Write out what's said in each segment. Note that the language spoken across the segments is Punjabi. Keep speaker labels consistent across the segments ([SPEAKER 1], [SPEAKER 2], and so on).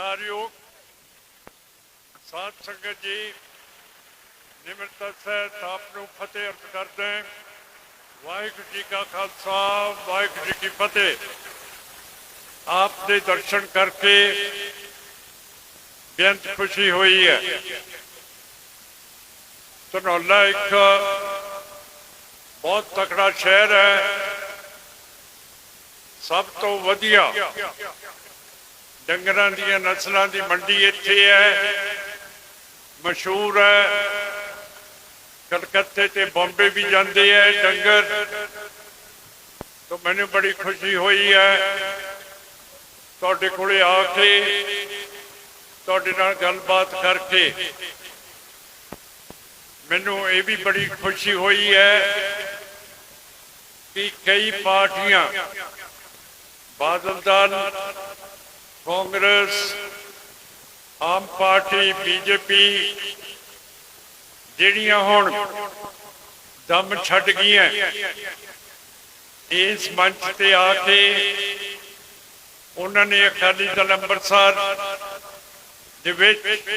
[SPEAKER 1] ਸਤਿਕਾਰਯੋਗ ਸਾਧ ਸੰਗਤ ਜੀ, ਨਿਮਰਤਾ ਸਹਿਤ ਆਪ ਨੂੰ ਫਤਿਹ ਅਰਜ਼ ਕਰਦੇ ਹਾਂ। ਵਾਹਿਗੁਰੂ ਜੀ ਕਾ ਖਾਲਸਾ, ਵਾਹਿਗੁਰੂ ਜੀ ਕੀ ਫਤਿਹ। ਆਪ ਦੇ ਦਰਸ਼ਨ ਕਰਕੇ ਬੇਅੰਤ ਖੁਸ਼ੀ ਹੋਈ ਹੈ। ਧਨੌਲਾ ਇੱਕ ਬਹੁਤ ਤਕੜਾ ਸ਼ਹਿਰ ਹੈ। ਸਭ ਤੋਂ ਵਧੀਆ ਡੰਗਰਾਂ ਦੀਆਂ ਨਸਲਾਂ ਦੀ ਮੰਡੀ ਇੱਥੇ ਹੈ। ਮਸ਼ਹੂਰ ਹੈ। ਕਲਕੱਤੇ ਤੇ ਬੰਬੇ ਵੀ ਜਾਂਦੇ ਹੈ ਡੰਗਰ। ਤਾਂ ਮੈਨੂੰ ਬੜੀ ਖੁਸ਼ੀ ਹੋਈ ਹੈ। ਤੁਹਾਡੇ ਕੋਲੇ ਆ ਕੇ ਤੁਹਾਡੇ ਨਾਲ ਗੱਲਬਾਤ ਕਰਕੇ ਮੈਨੂੰ ਇਹ ਵੀ ਬੜੀ ਖੁਸ਼ੀ ਹੋਈ ਹੈ ਕਿ ਕਈ ਪਾਰਟੀਆਂ ਬਾਦਲ ਦਲ ਕਾਂਗਰਸ, ਆਮ ਪਾਰਟੀ, ਬੀਜੇਪੀ ਜਿਹੜੀਆਂ ਹੁਣ ਦਮ ਛੱਡ ਗਈਆਂ ਇਸ ਮੰਚ ਤੇ ਆ ਕੇ ਉਹਨਾਂ ਨੇ ਅਕਾਲੀ ਦਲ ਅੰਮ੍ਰਿਤਸਰ ਦੇ ਵਿੱਚ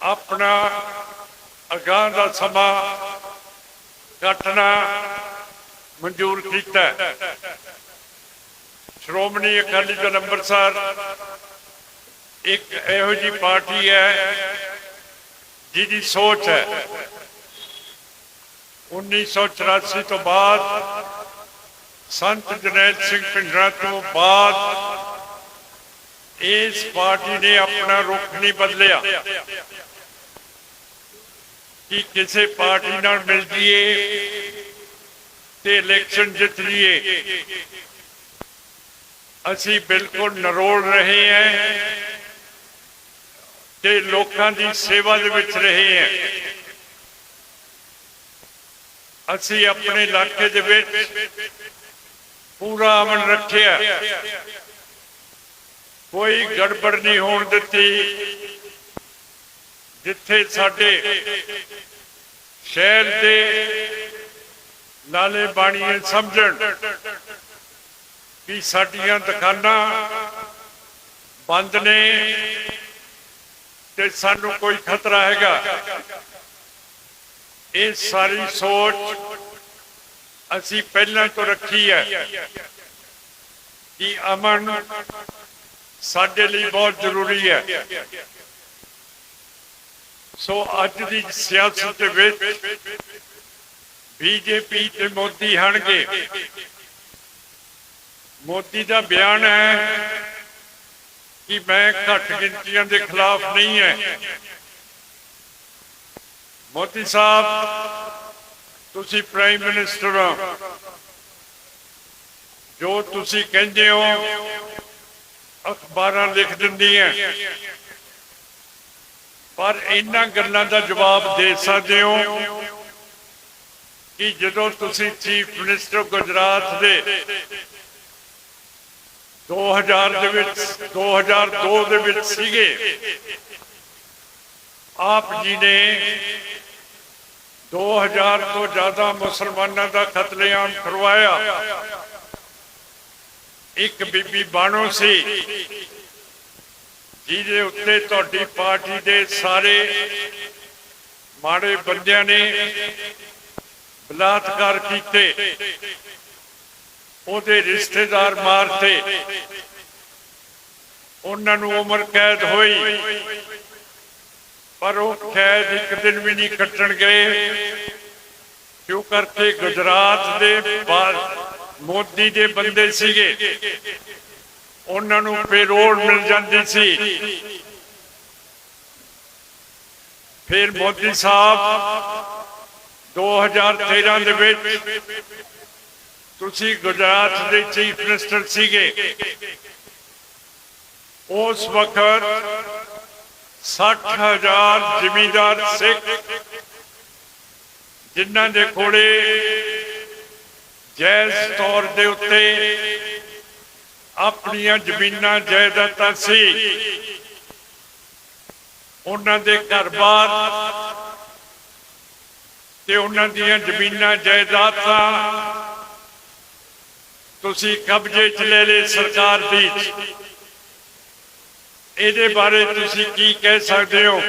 [SPEAKER 1] ਆਪਣਾ ਅਗਾਂਹ ਦਾ ਸਮਾਂ ਘਟਨਾ ਮਨਜ਼ੂਰ ਕੀਤਾ। ਸ਼੍ਰੋਮਣੀ ਅਕਾਲੀ ਦਲ ਅੰਮ੍ਰਿਤਸਰ ਇੱਕ ਇਹੋ ਜੀ ਪਾਰਟੀ ਹੈ ਜਿਹਦੀ ਸੋਚ ਹੈ। 1984 ਤੋਂ ਬਾਅਦ ਸੰਤ ਜਨੈਲ ਸਿੰਘ ਪਿੰਡਰਾ ਤੋਂ ਬਾਅਦ ਇਸ ਪਾਰਟੀ ਨੇ ਆਪਣਾ ਰੁਖ ਨਹੀਂ ਬਦਲਿਆ। ਕਿ ਕਿਸੇ ਪਾਰਟੀ ਨਾਲ ਮਿਲ ਜੀਏ ਤੇ ਇਲੈਕਸ਼ਨ ਜਿੱਤ ਲਈਏ ਅਸੀਂ ਬਿਲਕੁਲ ਨਰੋਲ ਰਹੇ ਹਾਂ ਤੇ ਲੋਕਾਂ ਦੀ ਸੇਵਾ ਦੇ ਵਿੱਚ ਰਹੇ ਹਾਂ। ਅਸੀਂ ਆਪਣੇ ਇਲਾਕੇ ਦੇ ਵਿੱਚ ਪੂਰਾ ਅਮਨ ਰੱਖਿਆ। ਕੋਈ ਗੜਬੜ ਨਹੀਂ ਹੋਣ ਦਿੱਤੀ। ਜਿੱਥੇ ਸਾਡੇ ਸ਼ਹਿਰ ਦੇ ਨਾਲੇ ਬਾਣੀਏ ਸਮਝਣ। ਕਿ ਸਾਡੀਆਂ ਦੁਕਾਨਾਂ ਬੰਦ ਨੇ ਤੇ ਸਾਨੂੰ ਕੋਈ ਖਤਰਾ ਹੈਗਾ। ਇਹ ਸਾਰੀ ਸੋਚ ਅਸੀਂ ਪਹਿਲਾਂ ਤੋਂ ਰੱਖੀ ਹੈ ਕਿ ਅਮਨ ਸਾਡੇ ਲਈ ਬਹੁਤ ਜ਼ਰੂਰੀ ਹੈ। ਸੋ ਅੱਜ ਦੀ ਸਿਆਸਤ ਦੇ ਵਿੱਚ ਬੀਜੇਪੀ ਤੇ ਮੋਦੀ ਹਣਗੇ। ਮੋਦੀ ਦਾ ਬਿਆਨ ਹੈ ਕਿ ਮੈਂ ਘੱਟ ਗਿਣਤੀਆਂ ਦੇ ਖਿਲਾਫ ਨਹੀਂ ਹੈ। ਮੋਦੀ ਸਾਹਿਬ, ਤੁਸੀਂ ਪ੍ਰਾਈਮ ਮਿਨਿਸਟਰ ਹੋ। ਜੋ ਤੁਸੀਂ ਕਹਿੰਦੇ ਹੋ, ਅਖਬਾਰਾਂ ਲਿਖ ਦਿੰਦੀਆਂ। ਪਰ ਇਹਨਾਂ ਗੱਲਾਂ ਦਾ ਜਵਾਬ ਦੇ ਸਕਦੇ ਹੋ ਕਿ ਜਦੋਂ ਤੁਸੀਂ ਚੀਫ ਮਿਨਿਸਟਰ ਗੁਜਰਾਤ ਦੇ 2000 ਦੇ ਵਿੱਚ 2002 ਦੇ ਵਿੱਚ ਸੀਗੇ। ਆਪ ਜੀ ਨੇ 2000 ਤੋਂ ਜ਼ਿਆਦਾ ਮੁਸਲਮਾਨਾਂ ਦਾ ਕਤਲੇਆਮ ਕਰਵਾਇਆ। ਇੱਕ ਬੀਬੀ ਬਾਣੋ ਸੀ, ਜਿਹਦੇ ਉੱਤੇ ਤੁਹਾਡੀ ਪਾਰਟੀ ਦੇ ਸਾਰੇ ਮਾੜੇ ਬੰਦਿਆਂ ਨੇ ਬਲਾਤਕਾਰ ਕੀਤੇ। ਉਹਦੇ ਰਿਸ਼ਤੇਦਾਰ ਮਾਰਤੇ। ਉਹਨਾਂ ਨੂੰ ਉਮਰ ਕੈਦ ਹੋਈ। ਪਰ ਉਹ ਕੈਦ ਇੱਕ ਦਿਨ ਵੀ ਨਹੀਂ ਕੱਟਣ ਗਏ। ਕਿਉਂ ਕਰਕੇ ਗੁਜਰਾਤ ਦੇ ਮੋਦੀ ਦੇ ਬੰਦੇ ਸੀਗੇ? ਉਹਨਾਂ ਨੂੰ ਪੇਰੋਲ ਮਿਲ ਜਾਂਦੀ ਸੀ। ਫਿਰ ਮੋਦੀ ਸਾਹਿਬ 2013 ਦੇ ਵਿੱਚ ਤੁਸੀਂ ਗੁਜਰਾਤ ਦੇ ਚੀਫ ਮਿਨਿਸਟਰ ਸੀਗੇ। ਉਸ ਵਕਤ 60000 ਜ਼ਿਮੀਂਦਾਰ ਸਿੱਖ, ਜਿਨ੍ਹਾਂ ਦੇ ਕੋਲੇ ਜਾਇਜ਼ ਤੌਰ ਦੇ ਉੱਤੇ ਆਪਣੀਆਂ ਜ਼ਮੀਨਾਂ ਜਾਇਦਾਦਾਂ ਸੀ। ਉਹਨਾਂ ਦੇ ਘਰ-ਬਾਰ ਤੇ ਉਹਨਾਂ ਦੀਆਂ ਜ਼ਮੀਨਾਂ ਜਾਇਦਾਦਾਂ ਤੁਸੀਂ ਕਬਜ਼ੇ 'ਚ ਲੈ ਲਏ ਸਰਕਾਰ ਦੀ। ਇਹਦੇ ਬਾਰੇ ਤੁਸੀਂ ਕੀ ਕਹਿ ਸਕਦੇ ਹੋ?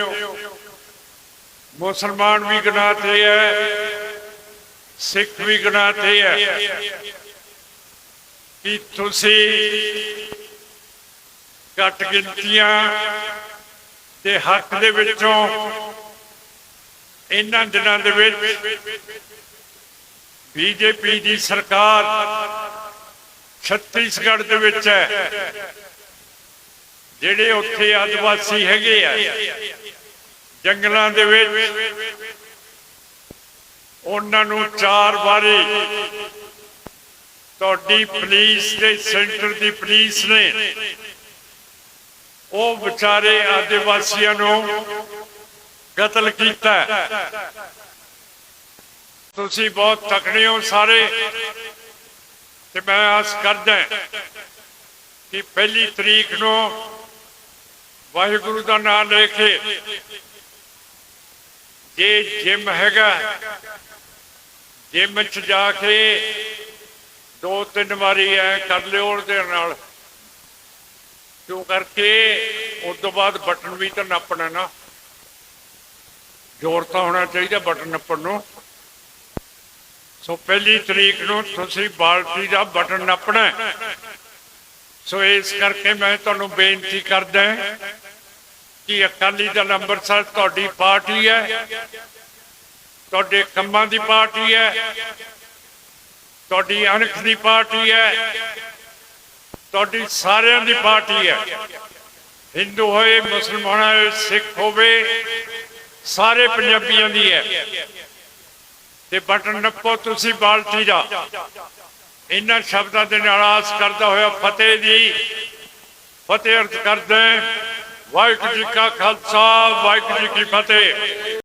[SPEAKER 1] ਮੁਸਲਮਾਨ ਵੀ ਗੁਨਾਹ ਤੇ ਹੈ ਸਿੱਖ ਵੀ ਗੁਨਾਹ ਤੇ ਹੈ ਕਿ ਤੁਸੀਂ ਘੱਟ ਗਿਣਤੀਆਂ ਦੇ ਹੱਕ ਦੇ ਵਿੱਚੋਂ ਇਹਨਾਂ ਦਿਨਾਂ ਦੇ ਵਿੱਚ ਬੀਜੇਪੀ ਦੀ ਸਰਕਾਰ ਛੱਤੀਸਗੜ੍ਹ ਦੇ ਵਿੱਚ ਹੈ। ਜਿਹੜੇ ਉੱਥੇ ਆਦਿਵਾਸੀ ਹੈਗੇ ਆ, ਜੰਗਲਾਂ ਦੇ ਵਿੱਚ, ਉਹਨਾਂ ਨੂੰ ਚਾਰ ਵਾਰੀ ਤੁਹਾਡੀ ਪੁਲਿਸ ਦੇ ਸੈਂਟਰ ਦੀ ਪੁਲਿਸ ਨੇ ਉਹ ਵਿਚਾਰੇ ਆਦਿਵਾਸੀਆਂ ਨੂੰ ਕਤਲ ਕੀਤਾ। ਤੁਸੀਂ ਬਹੁਤ ਤਕੜੇ ਹੋ ਸਾਰੇ। ਤੇ ਮੈਂ ਆਸ ਕਰਦਾ ਕਿ ਪਹਿਲੀ ਤਰੀਕ ਨੂੰ ਵਾਹਿਗੁਰੂ ਦਾ ਨਾਮ ਲੈ ਕੇ ਜੇ ਜਿਮ ਹੈਗਾ, ਜਿਮ ਚ ਜਾ ਕੇ ਦੋ ਤਿੰਨ ਵਾਰੀ ਐ ਕਰ ਲਿਓ ਉਹਦੇ ਨਾਲ। ਕਿਉਂ ਕਰਕੇ? ਉਸ ਤੋਂ ਬਾਅਦ ਬਟਨ ਵੀ ਤਾਂ ਨੱਪਣਾ ਨਾ। ਜ਼ੋਰ ਤਾਂ ਹੋਣਾ ਚਾਹੀਦਾ ਬਟਨ ਨੱਪਣ ਨੂੰ। ਸੋ ਪਹਿਲੀ ਤਰੀਕ ਨੂੰ ਤੁਸੀਂ ਬਾਲਟੀ ਦਾ ਬਟਨ ਨੱਪਣਾ ਸੋ ਇਸ ਕਰਕੇ ਮੈਂ ਤੁਹਾਨੂੰ ਬੇਨਤੀ ਕਰਦਾ ਕਿ ਅਕਾਲੀ ਦਲ ਅੰਮ੍ਰਿਤਸਰ ਤੁਹਾਡੀ ਪਾਰਟੀ ਹੈ। ਤੁਹਾਡੇ ਕੰਮਾਂ ਦੀ ਪਾਰਟੀ ਹੈ। ਤੁਹਾਡੀ ਅਣਖ ਦੀ ਪਾਰਟੀ ਹੈ। ਤੁਹਾਡੀ ਸਾਰਿਆਂ ਦੀ ਪਾਰਟੀ ਹੈ। ਹਿੰਦੂ ਹੋਏ, ਮੁਸਲਮਾਨ ਹੋਏ, ਸਿੱਖ ਹੋਵੇ, ਸਾਰੇ ਪੰਜਾਬੀਆਂ ਦੀ ਹੈ। ਤੇ ਬਟਨ ਨੱਪੋ, ਤੁਸੀਂ ਬਾਲਟੀ ਦਾ। ਇਹਨਾਂ ਸ਼ਬਦਾਂ ਦੇ ਨਾਲ ਆਸ ਕਰਦਾ ਹੋਇਆ ਫਤਿਹ ਦੀ ਫਤਿਹ ਅਰਜ਼ ਕਰਦੇ ਵਾਹਿਗੁਰੂ ਜੀ ਕਾ ਖਾਲਸਾ, ਵਾਹਿਗੁਰੂ ਜੀ ਕੀ ਫਤਿਹ।